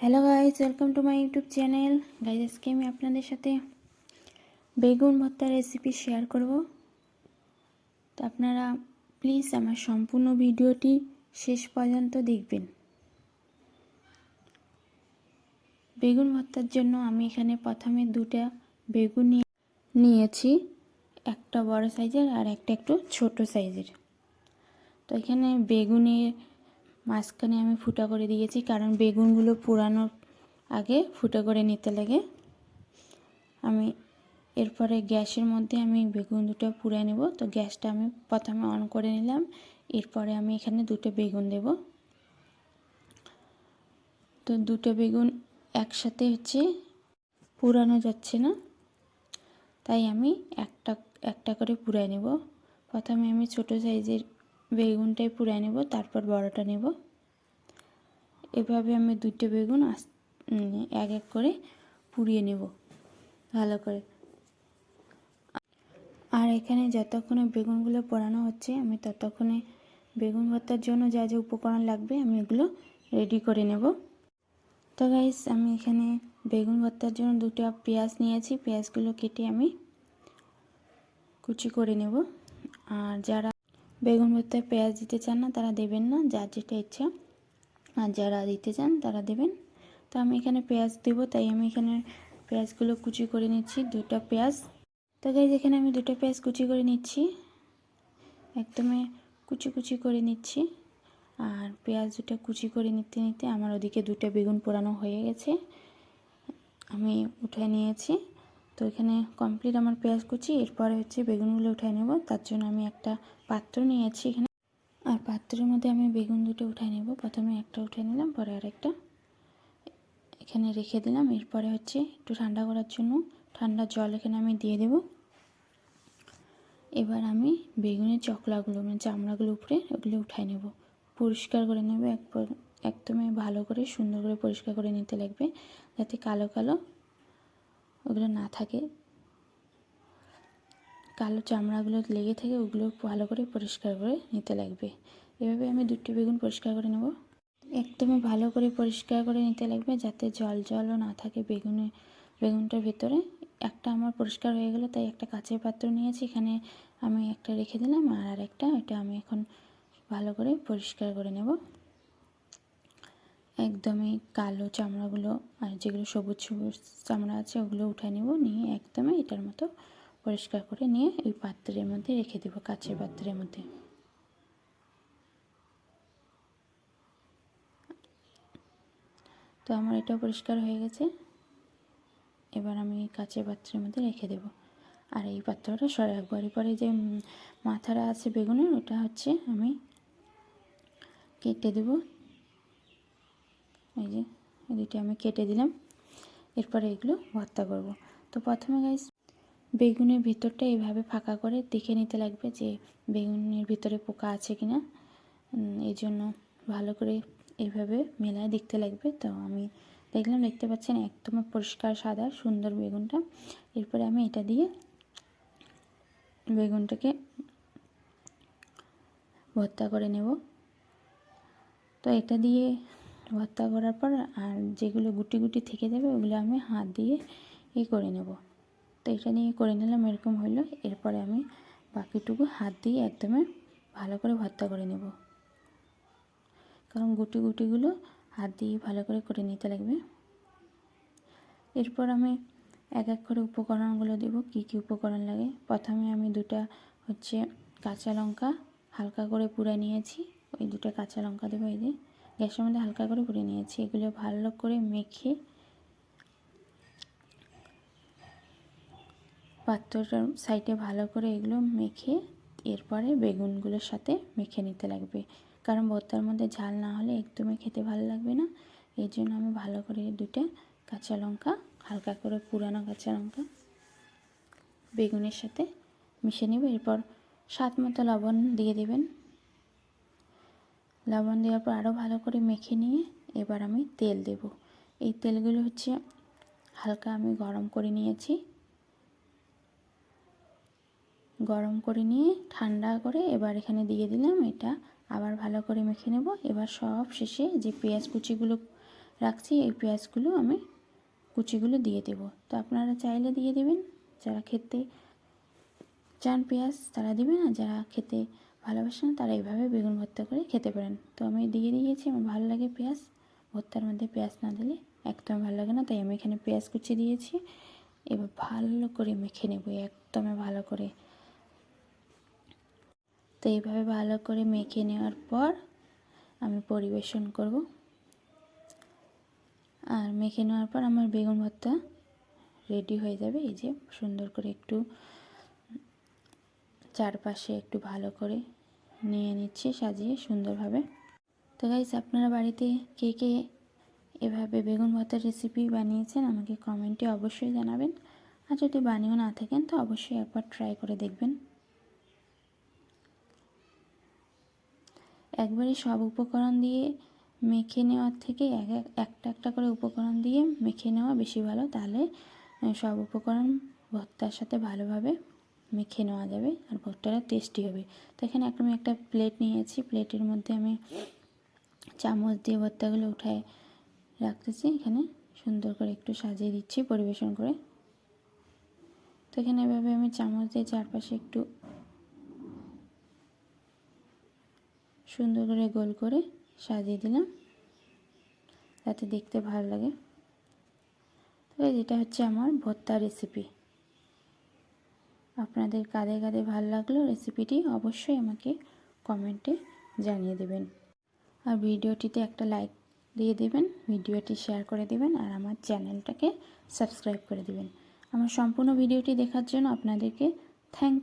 Hello guys welcome to my YouTube channel guys আজকে আমি আপনাদের সাথে বেগুন ভর্তার রেসিপি শেয়ার করব। তো আপনারা প্লিজ আমার সম্পূর্ণ ভিডিওটি শেষ পর্যন্ত দেখবেন। বেগুন ভর্তার জন্য আমি এখানে প্রথমে দুটা বেগুন নিয়ে নিয়েছি। একটা বড় সাইজের আর একটা একটু ছোট সাইজের তো এখানে বেগুনের মাঝখানে আমি ফুটা করে দিয়েছি, কারণ বেগুনগুলো পুরানোর আগে ফুটা করে নিতে লাগে। আমি এরপরে গ্যাসের মধ্যে আমি বেগুন দুটো পুড়ে নেব। তো গ্যাসটা আমি প্রথমে অন করে নিলাম, এরপরে আমি এখানে দুটো বেগুন দেব। তো দুটো বেগুন একসাথে হচ্ছে পুরানো যাচ্ছে না, তাই আমি একটা একটা করে পুরাই নেব। প্রথমে আমি ছোট সাইজের বেগুনটাই পুরাই নেব, তারপর বড়টা নেব। এভাবে আমি দুইটা বেগুন এক এক করে পুড়িয়ে নেব, ভালো করে। আর এখানে যতক্ষণে বেগুনগুলো পোড়ানো হচ্ছে, আমি ততক্ষণে বেগুন ভর্তার জন্য যা যা উপকরণ লাগবে, আমি এগুলো রেডি করে নেব। তো গাইস আমি এখানে বেগুন ভর্তার জন্য দুটো পেঁয়াজ নিয়েছি, পেঁয়াজগুলো কেটে আমি কুচি করে নেব। আর যারা বেগুন ভর্তায় পেঁয়াজ দিতে চান না, তারা দেবেন না, যার যেটা ইচ্ছা। আর যারা দিতে চান, তারা দেবেন। তো আমি এখানে পেঁয়াজ দেবো, তাই আমি এখানে পেঁয়াজগুলো কুচি করে নিচ্ছি, দুটো পেঁয়াজ। তো গাইজ এখানে আমি দুটো পেঁয়াজ কুচি করে নিচ্ছি। একদমই কুচি কুচি করে নিচ্ছি। আর পেঁয়াজ দুটো কুচি করে নিতে নিতে আমার ওদিকে দুটো বেগুন পোড়ানো হয়ে গেছে। আমি উঠে নিয়েছি। তো এখানে কমপ্লিট আমার পেঁয়াজ কুচি, এরপরে হচ্ছে বেগুনগুলো উঠাই নেব। তার জন্য আমি একটা পাত্র নিয়েছি এখানে। আর পাত্রের মধ্যে আমি বেগুন দুটো উঠাই নেব। প্রথমে একটা উঠে নিলাম, পরে আরেকটা। এখানে রেখে দিলাম। এরপরে হচ্ছে একটু ঠান্ডা করার জন্য ঠান্ডা জল এখানে আমি দিয়ে দেব। এবার আমি বেগুনের চকলাগুলো মানে চামড়াগুলো উপরে, ওগুলো উঠাই নেব। পরিষ্কার করে নেব একদমই ভালো করে, সুন্দর করে পরিষ্কার করে নিতে লাগবে। যাতে কালো কালো ওগুলো না থাকে। কালো চামড়াগুলো লেগে থাকে ওগুলো ভালো করে পরিষ্কার করে নিতে লাগবে। এভাবে আমি দুটি বেগুন পরিষ্কার করে নেব। একদমই ভালো করে পরিষ্কার করে নিতে লাগবে যাতে জল জলও না থাকে বেগুনে, বেগুনটার ভিতরে। একটা আমার পরিষ্কার হয়ে গেলো, তাই একটা কাঁচের পাত্র নিয়েছি। এখানে আমি একটা রেখে দিলাম আর একটা এটা আমি এখন ভালো করে পরিষ্কার করে নেব। একদমই কালো চামড়াগুলো, আর যেগুলো সবুজ সবুজ চামড়া আছে, ওগুলো উঠে নেব, নিয়ে একদমই এটার মতো পরিষ্কার করে নিয়ে ওই পাত্রের মধ্যে রেখে দেবো, কাচের পাত্রের মধ্যে। তো আমার এটাও পরিষ্কার হয়ে গেছে। এবার আমি কাচের পাত্রের মধ্যে রেখে দেব। আর এই পাত্রটা সরে রাখব আর এরপরে যে মাথাটা আছে বেগুনের, ওটা হচ্ছে আমি কেটে দেব। এই দুটি আমি কেটে দিলাম। এরপরে এগুলো ভর্তা করব। তো প্রথমে গাইস বেগুনের ভিতরটা এইভাবে ফাঁকা করে দেখে নিতে লাগবে যে বেগুনের ভিতরে পোকা আছে কি না এই জন্য ভালো করে এইভাবে মেলায় দেখতে লাগবে। তো আমি দেখলাম, দেখতে পাচ্ছেন একদম পরিষ্কার, সাদা, সুন্দর বেগুনটা। এরপরে আমি এটা দিয়ে বেগুনটাকে ভর্তা করে নেব। তো এটা দিয়ে ভর্তা করার পর আর যেগুলো গুটি গুটি থেকে যাবে ওগুলো আমি হাত দিয়ে ই করে নেব। তো এটা নিয়ে করে নিলাম, এরকম হলো এরপরে আমি বাকিটুকু হাত দিয়ে একদমই ভালো করে ভর্তা করে নেব। কারণ গুটি গুটিগুলো হাত দিয়ে ভালো করে করে নিতে লাগবে। এরপর আমি এক এক করে উপকরণগুলো দেব। কি কি উপকরণ লাগে? প্রথমে আমি দুটা হচ্ছে কাঁচা লঙ্কা হালকা করে পুড়ে নিয়েছি। ওই দুটো কাঁচা লঙ্কা দেবো, এই যে। গ্যাসের মধ্যে হালকা করে পুড়ে নিয়েছি। এগুলো ভালো করে মেখে পাত্রটার সাইডে ভালো করে এগুলো মেখে এরপরে বেগুনগুলোর সাথে মেখে নিতে লাগবে। কারণ ভর্তার মধ্যে ঝাল না হলে একদমই খেতে ভালো লাগবে না। এই জন্য আমি ভালো করে দুটো কাঁচা লঙ্কা, হালকা করে পুরানো কাঁচা লঙ্কা, বেগুনের সাথে মিশে নেব। এরপর স্বাদ মতো লবণ দিয়ে দেবেন। লবণ দেওয়ার পর আরও ভালো করে মেখে নিয়ে এবার আমি তেল দেব। এই তেলগুলো হচ্ছে হালকা আমি গরম করে নিয়েছি। গরম করে নিয়ে ঠান্ডা করে এবার এখানে দিয়ে দিলাম এটা। আবার ভালো করে মেখে নেব। এবার সব শেষে যে পেঁয়াজ কুচিগুলো রাখছি, এই পেঁয়াজগুলো আমি কুচিগুলো দিয়ে দেব। তো আপনারা চাইলে দিয়ে দেবেন। যারা খেতে চান পেঁয়াজ, তারা দিবেন। আর যারা খেতে ভালোবাসেন তারা এইভাবে বেগুন ভর্তা করে খেতে পারেন। তো আমি দিয়ে দিয়েছি, আমার ভালো লাগে পেঁয়াজ। ভর্তার মধ্যে পেঁয়াজ না দিলে একদম ভালো লাগে না, তাই আমি এখানে পেঁয়াজ কুচি দিয়েছি। এবার ভালো করে মেখে নেব, একদমই ভালো করে। তো এইভাবে ভালো করে মেখে নেওয়ার পর আমি পরিবেশন করব। আর মেখে নেওয়ার পর আমার বেগুন ভর্তা রেডি হয়ে যাবে, এই যে সুন্দর করে একটু চারপাশে একটু ভালো করে নিয়ে নিচ্ছি সাজিয়ে সুন্দরভাবে। তো গাইস আপনারা বাড়িতে কে কে এভাবে বেগুন ভর্তার রেসিপি বানিয়েছেন আমাকে কমেন্টে অবশ্যই জানাবেন। আর যদি বানিয়েও না থাকেন, তো অবশ্যই একবার ট্রাই করে দেখবেন। একবারে সব উপকরণ দিয়ে মেখে নেওয়ার থেকে এক এক, একটা একটা করে উপকরণ দিয়ে মেখে নেওয়া বেশি ভালো। তাহলে সব উপকরণ ভর্তার সাথে ভালোভাবে মেখে নেওয়া যাবে আর ভর্তাটা টেস্টি হবে। তো এখানে একটা আমি একটা প্লেট নিয়েছি। প্লেটের মধ্যে আমি চামচ দিয়ে ভর্তাগুলো উঠায় রাখতেছি। এখানে সুন্দর করে একটু সাজিয়ে দিচ্ছি পরিবেশন করে। তো এখানে এভাবে আমি চামচ দিয়ে চারপাশে একটু সুন্দর করে গোল করে সাজিয়ে দিলাম। যাতে দেখতে ভালো লাগে। তো যেটা হচ্ছে আমার ভর্তা রেসিপি আপনাদের কাদের কাদের ভালো লাগল রেসিপিটি অবশ্যই আমাকে কমেন্টে জানিয়ে দেবেন। আর ভিডিওটিতে একটা লাইক দিয়ে দেবেন ভিডিওটি শেয়ার করে দেবেন আর আমার চ্যানেলটাকে সাবস্ক্রাইব করে দেবেন। আমার সম্পূর্ণ ভিডিওটি দেখার জন্য আপনাদেরকে থ্যাংক